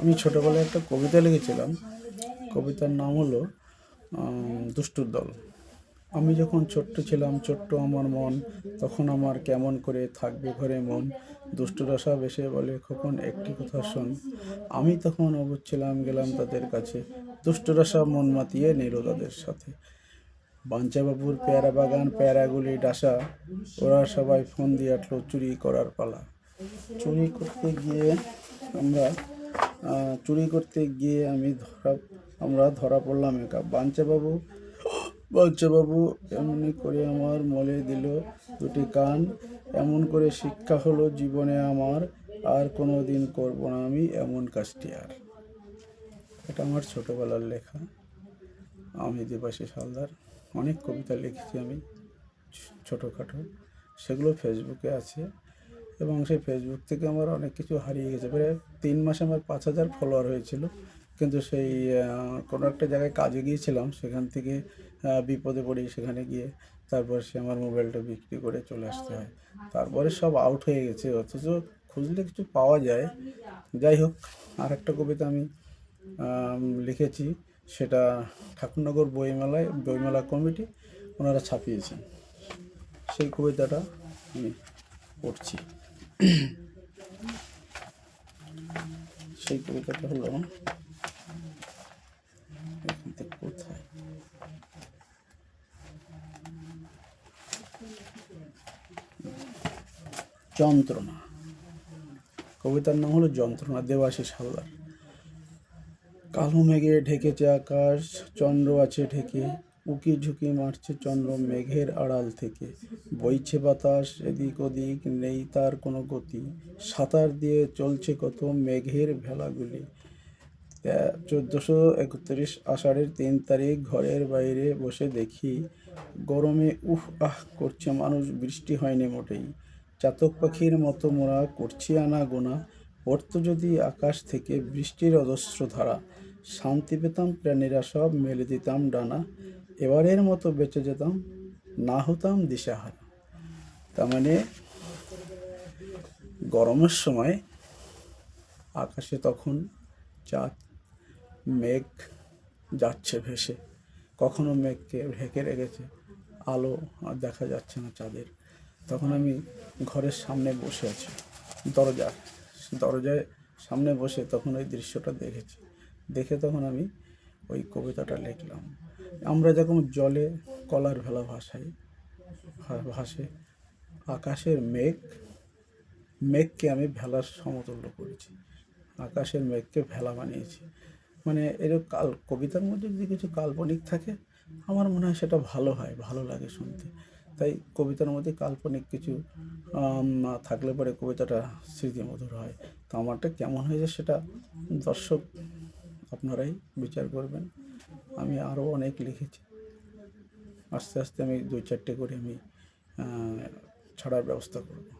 আমি ছোটোবেলায় একটা কবিতা লিখেছিলাম। কবিতার নাম হলো দুষ্টুর দল। আমি যখন ছোট্ট ছিলাম, ছোট্ট আমার মন, তখন আমার কেমন করে থাকবে ঘরে মন? দুষ্টুরা সব এসে বলে কখন একটি কথা শোন। আমি তখন ছিলাম, গেলাম তাদের কাছে। দুষ্টুরা সব মন মাতিয়ে নিল তাদের সাথে। বাঞ্চাবাবুর পেয়ারা বাগান পেয়ারাগুলি ডাসা, ওরা সবাই ফোন দিয়ে আটলো, চুরি করার পালা। চুরি করতে গিয়ে আমরা চুরি করতে গিয়ে আমি ধরা, আমরা ধরা পড়লাম একা। বাঞ্চাবাবু বাঞ্চাবাবু এমনি করে আমার মলে দিল দুটি কান। এমন করে শিক্ষা হলো জীবনে আমার, আর কোনো দিন করব না আমি এমন কাজটি আর। এটা আমার ছোটোবেলার লেখা। আমি দেবাশিস হালদার, অনেক কবিতা লিখেছি আমি, ছোটোখাটো। সেগুলো ফেসবুকে আছে। এবং সেই ফেসবুক থেকে আমার অনেক কিছু হারিয়ে গেছে। প্রায় তিন মাসে আমার পাঁচ হাজার ফলোয়ার হয়েছিল। কিন্তু সেই কোনো একটা জায়গায় কাজে গিয়েছিলাম, সেখান থেকে বিপদে পড়ি সেখানে গিয়ে। তারপর সে আমার মোবাইলটা বিক্রি করে চলে আসতে হয়। তারপরে সব আউট হয়ে গেছে। অথচ খুঁজলে কিছু পাওয়া যায়। যাই হোক আর একটা কবিতা আমি, লিখেছি। সেটা ঠাকুরনগর বইমেলায়, বইমেলা কমিটি ওনারা ছাপিয়েছেন। সেই কবিতাটা আমি পড়ছি। সেই কবিতাটা হলো কোথায়? যন্ত্রণা। কবিতার নাম হলো যন্ত্রণা, দেবাশিস হালদার। কালো মেঘে ঢেকেছে আকাশ, চন্দ্র আছে ঢেকে। উকি ঝুঁকি মারছে চন্দ্র মেঘের আড়াল থেকে। বইছে বাতাস, এদিক ওদিক, নেই তার কোনো গতি। সাঁতার দিয়ে চলছে কত মেঘের ভেলাগুলি। চোদ্দোশো একত্রিশ আষাঢ়ের তিন তারিখ ঘরের বাইরে বসে দেখি, গরমে উহ আহ করছে মানুষ, বৃষ্টি হয়নি মোটেই। চাতক পাখির মতো মোরা করছি আনা গোনা পড়তো যদি আকাশ থেকে বৃষ্টির অজস্র ধারা। শান্তি পেতাম, প্রাণীরা সব মেলে দিতাম ডানা। এবারের মতো বেঁচে যেতাম, না হতাম দিশাহারা। তার মানে গরমের সময় আকাশে তখন চাঁদ, মেঘ যাচ্ছে ভেসে। কখনো মেঘকে ঢেকে রেখেছে, আলো আর দেখা যাচ্ছে না চাঁদের। তখন আমি ঘরের সামনে বসে আছি। দরজা দরজায় সামনে বসে তখন ওই দৃশ্যটা দেখেছি। দেখে তখন আমি ওই কবিতাটা লিখলাম। আমরা যখন জলে কলার ভেলা ভাসাই ভাসে, আকাশের মেঘ, মেঘকে আমি ভেলার সমতুল্য করেছি। আকাশের মেঘকে ভেলা বানিয়েছি। মানে এরকম কাল, কবিতার মধ্যে যদি কিছু কাল্পনিক থাকে, আমার মনে হয় সেটা ভালো হয়, ভালো লাগে শুনতে। তাই কবিতার মধ্যে কাল্পনিক কিছু থাকলে পরে কবিতাটা স্মৃতিমধুর হয়। তো আমারটা কেমন হয়েছে সেটা দর্শক আপনারাই বিচার করবেন। আমি আরও অনেক লিখেছি। আস্তে আস্তে আমি দুই চারটে করে আমি ছাড়ার ব্যবস্থা করব।